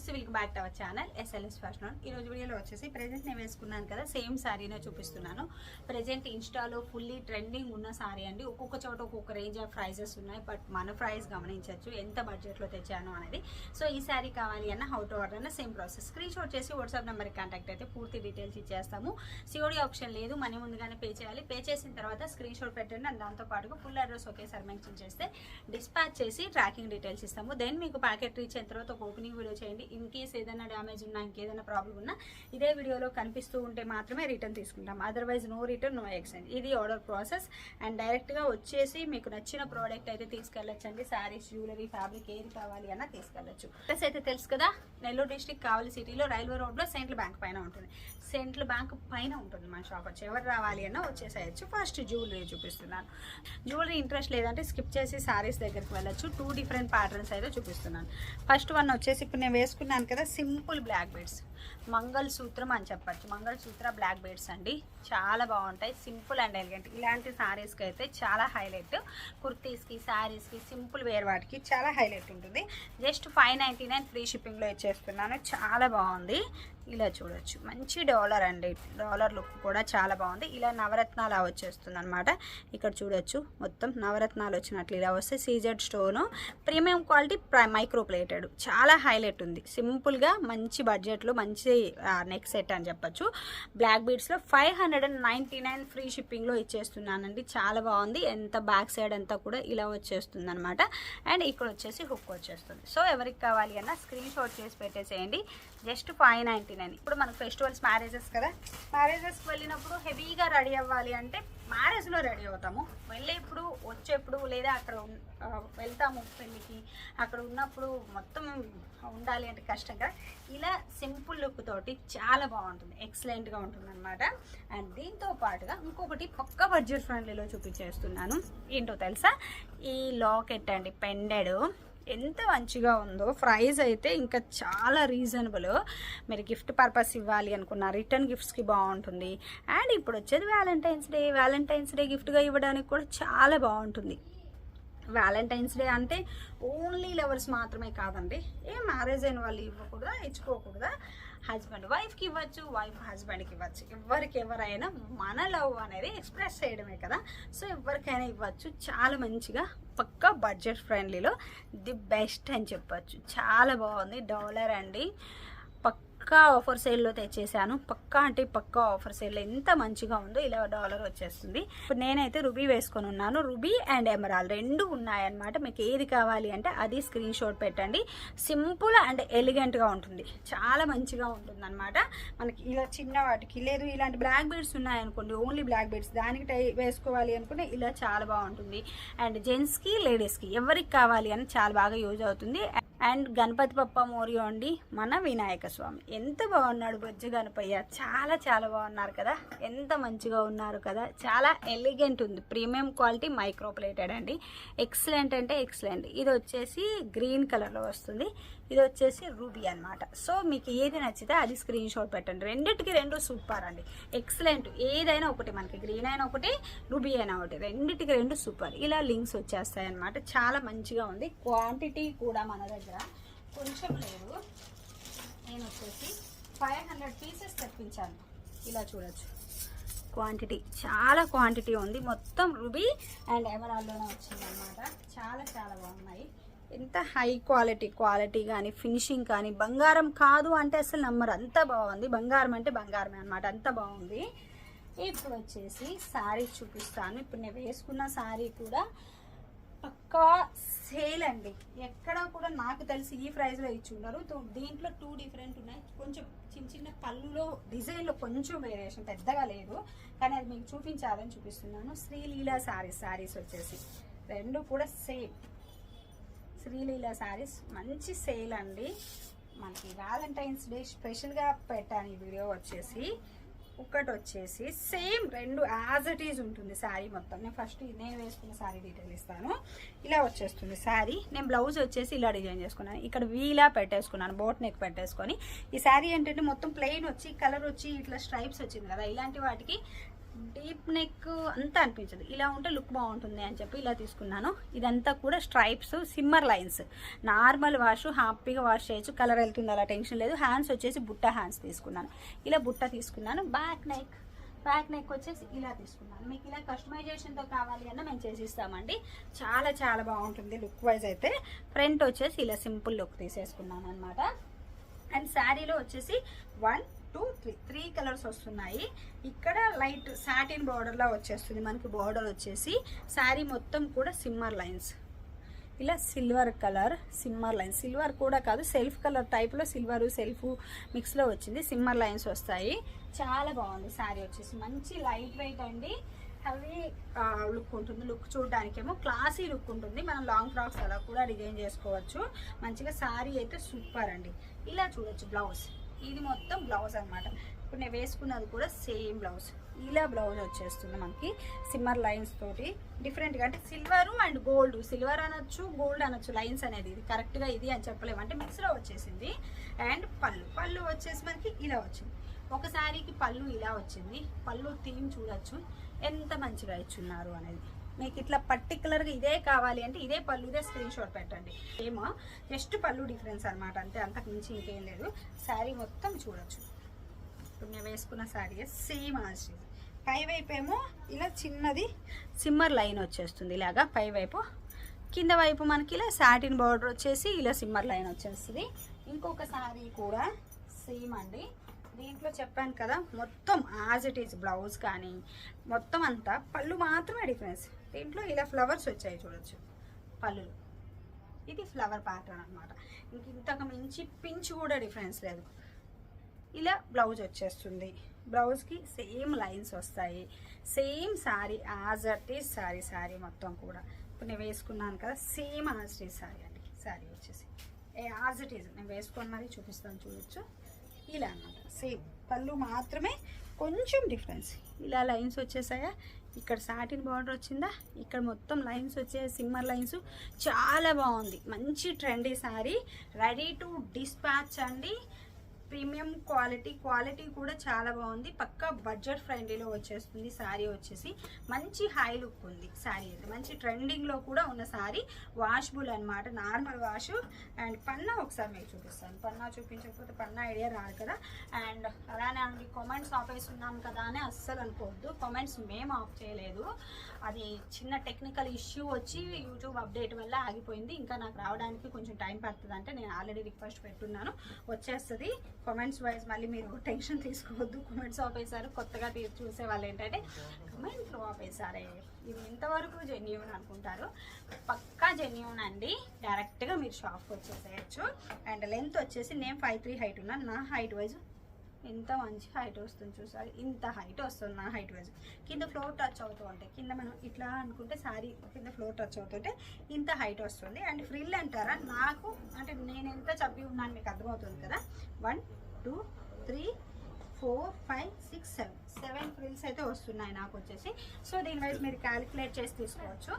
నమస్తే welcome back to our channel SLS fashion ఈ రోజు వీడియోలో వచ్చేసి ప్రజెంట్ నేను వేసుకున్నాను కదా సేమ్ శారీనే చూపిస్తున్నాను. ప్రెజెంట్ ఇన్స్టాలో ఫుల్లీ ట్రెండింగ్ ఉన్న శారీ అండి. ఒక్కొక్క చోట ఒక్కొక్క రేంజ్ ఆఫ్ ప్రైజెస్ ఉన్నాయి బట్ మన ప్రైస్ గమనించవచ్చు ఎంత బడ్జెట్లో తెచ్చాను అనేది. సో ఈ శారీ కావాలి అన్న హౌ టు ఆర్డర్ అన్న సేమ్ ప్రాసెస్ స్క్రీన్ షాట్ చేసి వాట్సాప్ నెంబర్కి కాంటాక్ట్ అయితే పూర్తి డీటెయిల్స్ ఇచ్చేస్తాము. సిఓడి ఆప్షన్ లేదు మనీ ముందుగానే పే చేయాలి. పే చేసిన తర్వాత స్క్రీన్ షాట్ పెట్టండి అండ్ దాంతోపాటుగా ఫుల్ అడ్రస్ ఒకేసారి మెన్షన్ చేస్తే డిస్పాచ్ చేసి ట్రాకింగ్ డీటెయిల్స్ ఇస్తాము. దెన్ మీకు ప్యాకెట్ రీచ్ అయిన తర్వాత ఒక ఓపెనింగ్ వీడియో చేయండి. ఇన్ కేస్ ఏదైనా డ్యామేజ్ ఉన్నా ఇంకేదైనా ప్రాబ్లం ఉన్నా ఇదే వీడియోలో కనిపిస్తూ ఉంటే మాత్రమే రిటర్న్ తీసుకుంటాం. Otherwise no return no exchange ఇది ఆర్డర్ ప్రాసెస్ అండ్ డైరెక్ట్గా వచ్చేసి మీకు నచ్చిన ప్రోడక్ట్ అయితే తీసుకెళ్ళొచ్చండి. శారీస్ జ్యువెలరీ ఫ్యాబ్రిక్ ఏది కావాలి అన్నా తీసుకెళ్ళచ్చు. అడ్రస్ అయితే తెలుసు కదా? నెల్లూరు డిస్టిక్ కావలి సిటీలో రైల్వే రోడ్లో సెంట్రల్ బ్యాంక్ పైన ఉంటుంది. సెంట్రల్ బ్యాంక్ పైన ఉంటుంది మన షాప్ వచ్చి ఎవరు రావాలి అన్నా వచ్చేసేయచ్చు. ఫస్ట్ జ్యువెలరీ చూపిస్తున్నాను. జ్యువెలరీ ఇంట్రెస్ట్ లేదంటే స్కిప్ చేసి శారీస్ దగ్గరికి వెళ్ళచ్చు. టూ డిఫరెంట్ ప్యాటర్న్స్ అయితే చూపిస్తున్నాను. ఫస్ట్ వన్ వచ్చేసి ఇప్పుడు నేను వేసుకున్నాను కదా సింపుల్ బ్లాక్ బెడ్స్ మంగళ సూత్రం అని చెప్పచ్చు. మంగళ సూత్ర బ్లాక్ బెడ్స్ అండి. చాలా బాగుంటాయి. Simple and elegant. ఇలాంటి శారీస్కి అయితే చాలా హైలైట్. కుర్తీస్కి శారీస్కి సింపుల్ వేర్ వాటికి చాలా హైలైట్ ఉంటుంది. Just five ninety nine free షిప్పింగ్లో ఇచ్చేస్తున్నాను. చాలా బాగుంది. ఇలా చూడొచ్చు. మంచి డాలర్ అండి. డాలర్ లుక్ కూడా చాలా బాగుంది. ఇలా నవరత్నాలు వచ్చేస్తుంది అనమాట ఇక్కడ చూడొచ్చు. మొత్తం నవరత్నాలు వచ్చినట్లు ఇలా వస్తే CZ stone. Premium quality micro plated. చాలా హైలైట్ ఉంది. సింపుల్గా మంచి బడ్జెట్లో మంచి నెక్ సెట్ అని చెప్పొచ్చు. Black బీడ్స్లో five hundred and ninety nine free షిప్పింగ్లో ఇచ్చేస్తున్నానండి. చాలా బాగుంది. ఎంత బ్యాక్ సైడ్ అంతా కూడా ఇలా వచ్చేస్తుంది అనమాట అండ్ ఇక్కడ వచ్చేసి హుక్ వచ్చేస్తుంది. సో ఎవరికి కావాలి అన్న స్క్రీన్ షాట్ చేసి పెట్టేసేయండి. జస్ట్ ఫైవ్ నైంటీ నైన్ ఇప్పుడు మనకు ఫెస్టివల్స్ మ్యారేజెస్ కదా. మ్యారేజెస్కి వెళ్ళినప్పుడు హెవీగా రెడీ అవ్వాలి అంటే మ్యారేజ్లో రెడీ అవుతాము. వెళ్ళేప్పుడు వచ్చేప్పుడు లేదా అక్కడ వెళ్తాము పెళ్ళికి. అక్కడ ఉన్నప్పుడు మొత్తం ఉండాలి అంటే కష్టం కదా. ఇలా సింపుల్ లుక్ తోటి చాలా బాగుంటుంది. ఎక్సలెంట్గా ఉంటుంది అనమాట అండ్ దీంతో పాటుగా ఇంకొకటి పక్క బడ్జెట్ ఫ్రెండ్లీలో చూపించేస్తున్నాను. ఏంటో తెలుసా? ఈ లాకెట్ అండి పెండెడ్. ఎంత మంచిగా ఉందో ప్రైస్ అయితే ఇంకా చాలా రీజనబుల్. మీరు గిఫ్ట్ పర్పస్ ఇవ్వాలి అనుకున్న రిటర్న్ గిఫ్ట్స్కి బాగుంటుంది. అండ్ ఇప్పుడు వచ్చేది వ్యాలంటైన్స్ డే. వ్యాలంటైన్స్ డే గిఫ్ట్గా ఇవ్వడానికి కూడా చాలా బాగుంటుంది. వ్యాలంటైన్స్ డే అంటే ఓన్లీ లవర్స్ మాత్రమే కాదండి. ఏ మ్యారేజ్ అయిన వాళ్ళు ఇవ్వకూడదా ఇచ్చుకోకూడదా? హస్బెండ్ వైఫ్కి ఇవ్వచ్చు వైఫ్ హస్బెండ్కి ఇవ్వచ్చు. ఎవరికి ఎవరైనా మన లవ్ అనేది ఎక్స్ప్రెస్ చేయడమే కదా. సో ఎవరికైనా ఇవ్వచ్చు. చాలా మంచిగా పక్కా బడ్జెట్ ఫ్రెండ్లీలో ది బెస్ట్ అని చెప్పచ్చు. చాలా బాగుంది. డాలర్ అండి. పక్కా ఆఫర్ సేల్లో తెచ్చేసాను పక్కా అంటే పక్కా ఆఫర్ సేల్లో ఎంత మంచిగా ఉందో ఇలా డాలర్ వచ్చేస్తుంది. ఇప్పుడు నేనైతే రుబీ వేసుకొని ఉన్నాను. రుబీ అండ్ ఎమరాల్ రెండు ఉన్నాయన్నమాట. మీకు ఏది కావాలి అంటే అది స్క్రీన్ షాట్ పెట్టండి. సింపుల్ అండ్ ఎలిగెంట్గా ఉంటుంది. చాలా మంచిగా ఉంటుంది అనమాట మనకి ఇలా చిన్న వాటికి లేదు. ఇలాంటి బ్లాక్ బీడ్స్ ఉన్నాయనుకోండి ఓన్లీ బ్లాక్ బీడ్స్ దానికి టై వేసుకోవాలి అనుకుంటే ఇలా చాలా బాగుంటుంది. అండ్ జెంట్స్కి లేడీస్కి ఎవరికి కావాలి అని చాలా బాగా యూజ్ అవుతుంది. అండ్ గణపతి పప్ప మోరియో అండి మన వినాయక స్వామి. ఎంత బాగున్నాడు బొజ్జు గణపయ్య. చాలా చాలా బాగున్నారు కదా. ఎంత మంచిగా ఉన్నారు కదా. చాలా ఎలిగెంట్ ఉంది. ప్రీమియం క్వాలిటీ మైక్రో ప్లేటెడ్ అండి. ఎక్సలెంట్ అంటే ఎక్సలెంట్ ఇది వచ్చేసి గ్రీన్ కలర్లో వస్తుంది. ఇది వచ్చేసి రూబీ అన్నమాట. సో మీకు ఏది నచ్చితే అది స్క్రీన్ షాట్ పెట్టండి. రెండింటికి రెండు సూపర్ అండి. ఎక్సలెంట్ ఏదైనా ఒకటి మనకి గ్రీన్ అయినా ఒకటి రూబీ అయినా ఒకటి రెండింటికి రెండు సూపర్ ఇలా లింక్స్ వచ్చేస్తాయి అన్నమాట చాలా మంచిగా ఉంది. క్వాంటిటీ కూడా మన దగ్గర కొంచెం లేదు. నేను వచ్చేసి ఫైవ్ హండ్రెడ్ పీసెస్ తెప్పించాను. ఇలా చూడొచ్చు. క్వాంటిటీ చాలా క్వాంటిటీ ఉంది. మొత్తం రుబీ అండ్ ఎమరాల్లోనే వచ్చింది అనమాట చాలా చాలా బాగున్నాయి. ఎంత హై క్వాలిటీ క్వాలిటీ కానీ ఫినిషింగ్ కానీ బంగారం కాదు అంటే అసలు నమ్మరు. అంత బాగుంది. బంగారం అంటే బంగారమే అనమాట అంత బాగుంది. ఇప్పుడు వచ్చేసి శారీ చూపిస్తాను. ఇప్పుడు నేను వేసుకున్న శారీ కూడా పక్కా సేల్ అండి. ఎక్కడ కూడా నాకు తెలిసి ఈ ప్రైస్లో ఇచ్చి ఉన్నారు దీంట్లో టూ డిఫరెంట్ ఉన్నాయి. కొంచెం చిన్న చిన్న పళ్ళులో డిజైన్లో కొంచెం వేరియేషన్ పెద్దగా లేదు. కానీ అది మీకు చూపించాలని చూపిస్తున్నాను. శ్రీలీల శారీస్ శారీస్ వచ్చేసి రెండు కూడా సేమ్. శ్రీలీల శారీస్ మంచి సేల్ అండి. మనకి వ్యాలంటైన్స్ డే స్పెషల్గా పెట్టాను ఈ వీడియో వచ్చేసి. ఒకటి వచ్చేసి సేమ్ రెండు యాజ్ ఇట్ ఈజ్ ఉంటుంది శారీ మొత్తం. నేను ఫస్ట్ నేను వేసుకున్న శారీ డీటెయిల్ ఇస్తాను. ఇలా వచ్చేస్తుంది శారీ నేను బ్లౌజ్ వచ్చేసి ఇలా డిజైన్ చేసుకున్నాను. ఇక్కడ వీలా పెట్టేసుకున్నాను బోట్ నెక్ పెట్టేసుకొని. ఈ శారీ ఏంటంటే మొత్తం ప్లెయిన్ వచ్చి కలర్ వచ్చి ఇట్లా స్ట్రైప్స్ వచ్చింది కదా. ఇలాంటి వాటికి స్ట్రైప్ నెక్ అంతా అనిపించదు. ఇలా ఉంటే లుక్ బాగుంటుంది అని చెప్పి ఇలా తీసుకున్నాను. ఇదంతా కూడా stripes shimmer lines normal wash హ్యాపీగా వాష్ చేయొచ్చు. కలర్ వెళ్తుంది అలా టెన్షన్ లేదు. హ్యాండ్స్ వచ్చేసి బుట్ట హ్యాండ్స్ తీసుకున్నాను. ఇలా బుట్ట తీసుకున్నాను. బ్యాక్ నెక్ బ్యాక్ నెక్ వచ్చేసి ఇలా తీసుకున్నాను. మీకు ఇలా కస్టమైజేషన్తో కావాలి అన్న మేము చేసిస్తామండి. చాలా చాలా బాగుంటుంది లుక్ వైజ్ అయితే. ఫ్రంట్ వచ్చేసి ఇలా సింపుల్ లుక్ తీసేసుకున్నాను అనమాట అండ్ శారీలో వచ్చేసి one two three three colours వస్తున్నాయి. ఇక్కడ లైట్ సాటిన్ బార్డర్లా వచ్చేస్తుంది. మనకి బార్డర్ వచ్చేసి శారీ మొత్తం కూడా సిమ్మర్ లైన్స్ ఇలా silver colour shimmer lines silver కూడా కాదు సెల్ఫ్ కలర్ టైప్లో సిల్వర్ సెల్ఫ్ మిక్స్లో వచ్చింది. సిమ్మర్ లైన్స్ వస్తాయి. చాలా బాగుంది శారీ వచ్చేసి. మంచి లైట్ వెయిట్ అండి. హెవీ లుక్ ఉంటుంది. లుక్ చూడడానికేమో క్లాసీ లుక్ ఉంటుంది. మనం లాంగ్ ఫ్రాక్స్ అలా కూడా డిజైన్ చేసుకోవచ్చు. మంచిగా శారీ అయితే సూపర్ అండి. ఇలా చూడొచ్చు బ్లౌజ్ ఇది మొత్తం బ్లౌజ్ అనమాట ఇప్పుడు నేను వేసుకున్నది కూడా సేమ్ బ్లౌజ్. ఇలా బ్లౌజ్ వచ్చేస్తుంది మనకి సిమ్మర్ లైన్స్ తోటి. డిఫరెంట్గా అంటే సిల్వర్ అండ్ గోల్డ్ సిల్వర్ అనొచ్చు గోల్డ్ అనొచ్చు లైన్స్ అనేది ఇది. కరెక్ట్గా ఇది అని చెప్పలేము. అంటే మిక్స్లో వచ్చేసింది. అండ్ పళ్ళు. పళ్ళు వచ్చేసి మనకి ఇలా వచ్చింది. ఒక శారీకి పళ్ళు ఇలా వచ్చింది. పళ్ళు థీమ్ చూడొచ్చు. ఎంత మంచిగా ఇచ్చున్నారు అనేది. మీకు ఇట్లా పర్టికులర్గా ఇదే కావాలి అంటే ఇదే పళ్ళు ఇదే స్క్రీన్ షాట్ పెట్టండి. ఏమో జస్ట్ పళ్ళు డిఫరెన్స్ అనమాట అంతే అంతకు మించి ఇంకేం లేదు. శారీ మొత్తం చూడొచ్చు. ఇప్పుడు మేము వేసుకున్న శారీ సేమ్ ఆల్సీ పై వైపు ఏమో ఇలా చిన్నది సిమ్మర్ లైన్ వచ్చేస్తుంది ఇలాగా పై వైపు కింద వైపు మనకి ఇలా సాటిన్ బార్డర్ వచ్చేసి ఇలా సిమ్మర్ లైన్ వచ్చేస్తుంది. ఇంకొక శారీ కూడా సేమ్ అండి. దీంట్లో చెప్పాను కదా మొత్తం యాజ్ ఇట్ ఈజ్ బ్లౌజ్ కానీ మొత్తం అంతా పళ్ళు మాత్రమే డిఫరెన్స్ దీంట్లో ఇలా ఫ్లవర్స్ వచ్చాయి చూడొచ్చు. పళ్ళులు ఇది ఫ్లవర్ ప్యాటర్న్ అనమాట ఇంక ఇంతకు మించి పించ్ కూడా డిఫరెన్స్ లేదు. ఇలా బ్లౌజ్ వచ్చేస్తుంది. బ్లౌజ్కి సేమ్ లైన్స్ వస్తాయి. Same saree as at is saree saree మొత్తం కూడా. ఇప్పుడు నేను వేసుకున్నాను కదా same as it is saree అండి. శారీ వచ్చేసి. As it is. నేను వేసుకొని మరీ చూపిస్తాను చూడొచ్చు. ఇలా అన్నమాట. సేమ్ పళ్ళు మాత్రమే కొంచెం డిఫరెన్స్ ఇలా లైన్స్ వచ్చేసాయా? ఇక్కడ సాటిన్ బార్డర్ వచ్చిందా? ఇక్కడ మొత్తం లైన్స్ వచ్చే సిమ్మర్ లైన్స్ చాలా బాగుంది. మంచి trendy saree ready to dispatch అండి. ప్రీమియం క్వాలిటీ క్వాలిటీ కూడా చాలా బాగుంది. పక్కా బడ్జెట్ ఫ్రెండ్లీలో వచ్చేస్తుంది శారీ వచ్చేసి. మంచి హై లుక్ ఉంది శారీ అయితే. మంచి ట్రెండింగ్లో కూడా ఉన్న శారీ. వాష్బుల్ అనమాట నార్మల్ వాష్. అండ్ పన్నా ఒకసారి మీకు చూపిస్తాను. పన్నా చూపించకపోతే పన్నా ఐడియా రాదు కదా. అండ్ అలా అండి కామెంట్స్ ఆపేస్తున్నాం కదా అని అస్సలు అనుకోవద్దు. కామెంట్స్ మేము ఆఫ్ చేయలేదు. అది చిన్న టెక్నికల్ ఇష్యూ వచ్చి యూట్యూబ్ అప్డేట్ వల్ల ఆగిపోయింది. ఇంకా నాకు రావడానికి కొంచెం టైం పడుతుంది అంటే నేను ఆల్రెడీ రిక్వెస్ట్ పెట్టున్నాను. వచ్చేస్తుంది. కామెంట్స్ వైజ్ మళ్ళీ మీరు టెన్షన్ తీసుకోవద్దు. కామెంట్స్ ఆపేశారు. కొత్తగా చూసే వాళ్ళు ఏంటంటే కామెంట్లు ఆపేశారే. ఇది ఇంతవరకు జెన్యున్ అనుకుంటారు. పక్కా జెన్యున్ అండి. డైరెక్ట్గా మీరు షాప్కి వచ్చేసేయచ్చు. అండ్ లెంత్ వచ్చేసి నేను ఫైవ్ త్రీ హైట్ ఉన్నాను. నా హైట్ వైజ్ ఎంత మంచి హైట్ వస్తుంది చూసారు. ఇంత హైట్ వస్తుంది నా హైట్ వైజ్ కింద ఫ్లోర్ టచ్ అవుతూ ఉంటాయి కింద మనం ఇట్లా అనుకుంటే సారీ కింద ఫ్లోర్ టచ్ అవుతుంటే ఇంత హైట్ వస్తుంది. అండ్ ఫ్రిల్ అంటారా? నాకు అంటే నేను ఎంత చప్పి ఉన్నాను మీకు అర్థమవుతుంది కదా. One two three four five six seven seven frills అయితే వస్తున్నాయి నాకు వచ్చేసి. సో దీని వైజ్ మీరు క్యాలిక్యులేట్ చేసి తీసుకోవచ్చు.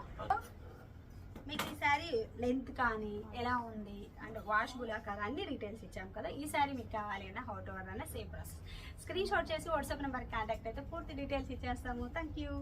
మీకు ఈ శారీ లెంత్ కానీ ఎలా ఉంది? అండ్ వాషబుల్ కదా అన్ని డీటెయిల్స్ ఇచ్చాం కదా. ఈ శారీ మీకు కావాలి అన్న హౌట్ ఓవర్ అన్న సేమ్ ప్రాసెస్ స్క్రీన్ షాట్ చేసి వాట్సాప్ నెంబర్ కాంటాక్ట్ అయితే పూర్తి డీటెయిల్స్ ఇచ్చేస్తాము. Thank you